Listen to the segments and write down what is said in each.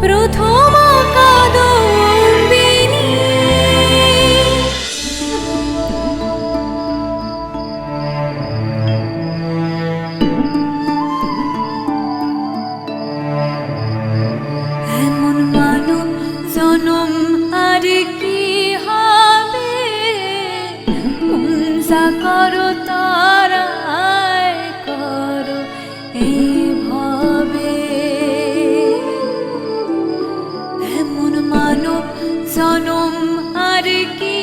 প্রথম জনম আর কি হবে? হিংসা করো তারায় করো এইভাবে এমন জনম আর কি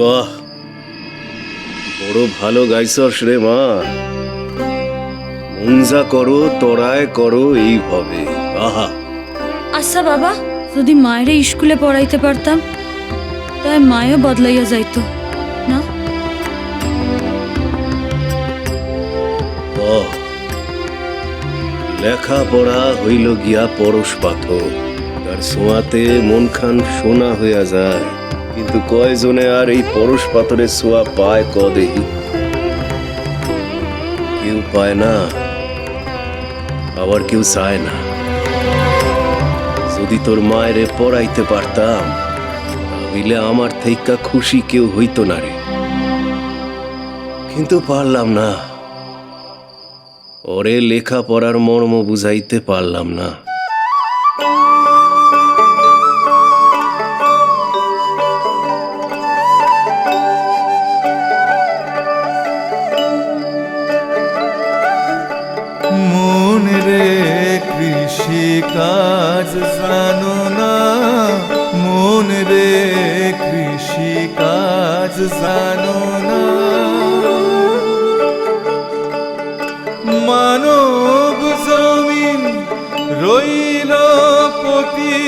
বাহ বড় ভালো গাইছস রে মা। মুঞ্জা করো তোরায় করো এইভাবে। আহা। আচ্ছা বাবা যদি মায়ের স্কুলে পড়াইতে পারতাম তাই মায়ও বদলাইয়া যাইতো না? বাহ লেখাপড়া হইল গিয়া পরশ পাথর। তার ছোঁয়াতে মন খান সোনা হইয়া যায়। কিন্তু কয়জনে আর এই পরশ পাথরের ছোঁয়া পায় ক দেহি কেউ পায় না, আবার কেউ চায় না। যদি তোর মায়েরে পড়াইতে পারতাম, তাহলে আমার থেইকা খুশি কেউ হইতো না রে। কিন্তু পারলাম না। ওরে লেখা পড়ার মর্ম বুঝাইতে পারলাম না। কৃষি কাজ জানো না? মন রে, কৃষি কাজ জানো না? মানব জমিন রইল পতি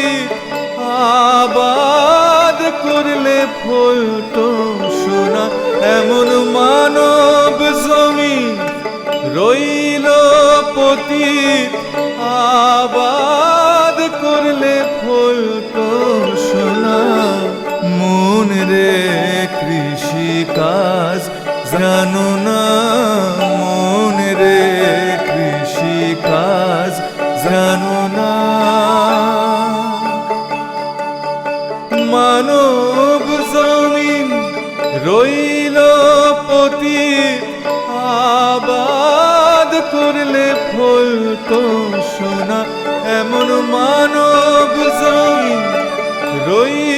আবাদ করলে ফলতো সোনা এমন মানব জমিন রইল পতি মানব জমিন রইল পতি আবাদ করলে ফলতো সোনা। এমন মানব জমিন রইল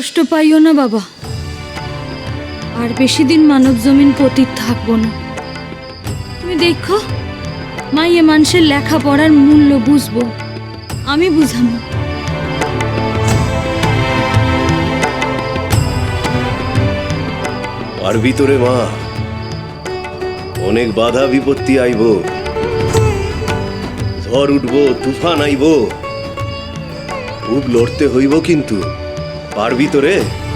কষ্ট পাইও না, বাবা। আর বেশি দিন মানব জমিন পতিত থাকব না। তুমি দেখো, মাইয়ে মানুষের লেখাপড়ার মূল্য বুঝব। আমি বুঝাবো। আর ভিতরে মা, অনেক বাধা বিপত্তি আইব। ঝড় উঠব, তুফান আইব। খুব লড়তে হইব কিন্তু। পারবি ভিতরে আমার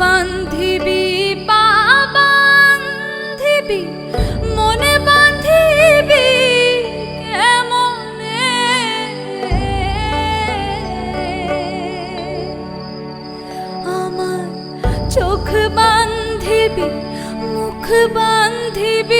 বান্ধিবি পা বান্ধিবি মনে বান্ধিবি কেমনে? আমার চোখ বান্ধিবি মুখ বান্ধিবি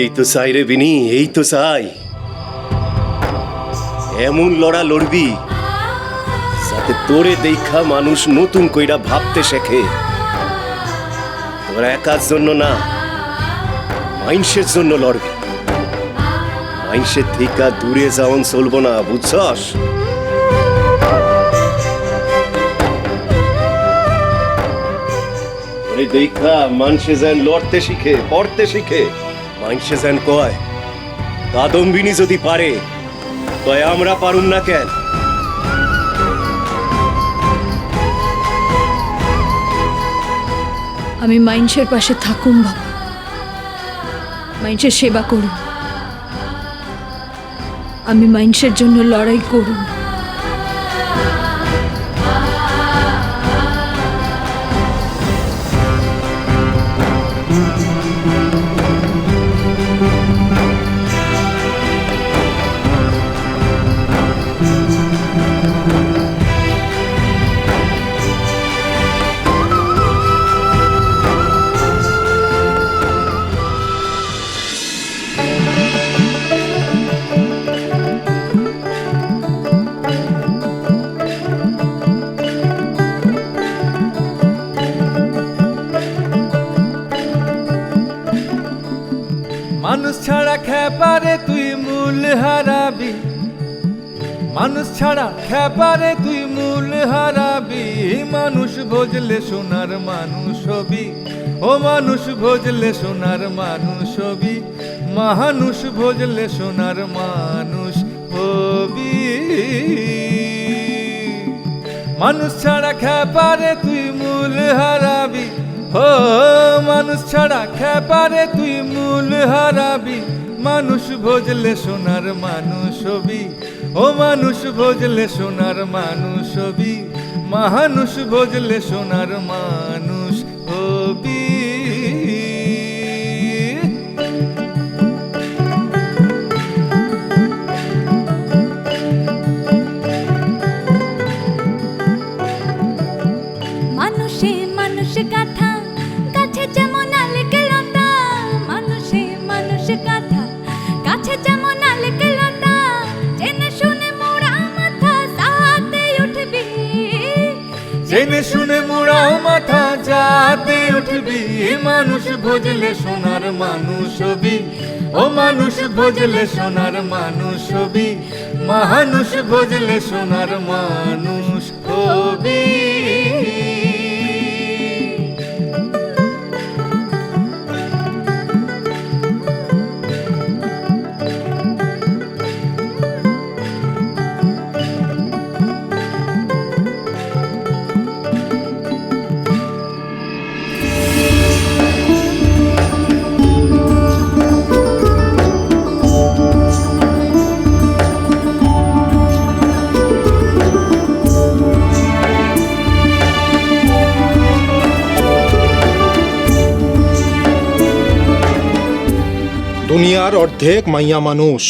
এই তো চাই রে বিনি, এই তো চাই। এমন লড়া লড়বি যাতে তোরে দেখা মানুষ নতুন কইরা ভাবতে শেখে। তোরা একার জন্য না মাইন্সের জন্য লড়বি। মাইন্সের থেকে দূরে যাওন চলবো না, বুঝছস? দেখা মানুষে যেন লড়তে শিখে, পড়তে শিখে। মানুষে যেন কয়? কাদম্বিনী যদি পারে, তয় আমরা পারুম না কেন? আমি মাইন্সের পাশে থাকুম বাবা। মাইন্সের সেবা করুন আমি মাইন্সের জন্য লড়াই করুন মানুষ ছাড়া খেপারে তুই মূল হারাবি। মানুষ ছাড়া খেপারে তুই মূল হারাবি। মানুষ ভজলে সোনার মানুষ হবি। ও মানুষ ভজলে সোনার মানুষ হবি। মানুষ ভজলে সোনার মানুষ হবি। মানুষ ছাড়া খেপারে তুই মূল হারাবি। ও মানুষ ছাড়া খেপারে তুই মূল হারাবি। মানুষ ভোজলে সোনার মানুষ হবি। ও মানুষ ভোজলে সোনার মানুষ হবি। মানুষ ভোজলে সোনার মানুষ জেনে শুনে মোড়াও মাথা, যাতে উঠবি মানুষ ভোজলে সোনার মানুষ হবি। ও মানুষ ভোজলে সোনার মানুষ হবি। মানুষ ভোজলে সোনার মানুষ হবি। দুনিয়ার অর্ধেক মাইয়া মানুষ।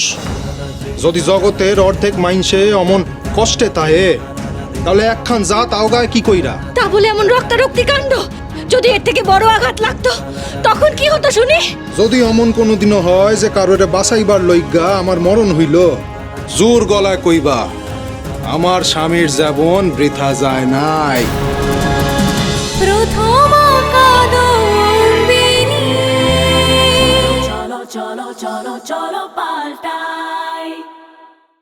যদি জগতের অর্ধেক মাইনসে অমন কষ্টে তাহে তাহলে একখান জাত আওগায় কি কইরা? তা বলে এমন রক্তারক্তি কাণ্ড? যদি এর থেকে বড় আঘাত লাগতো তখন কি হতো শুনি? যদি অমন কোনোদিনও হয় যে কারোরে বাসাইবার লইগা আমার মরণ হইল জোর গলায় কইবা আমার স্বামীর যেমন বৃথা যায় নাই। Cholo,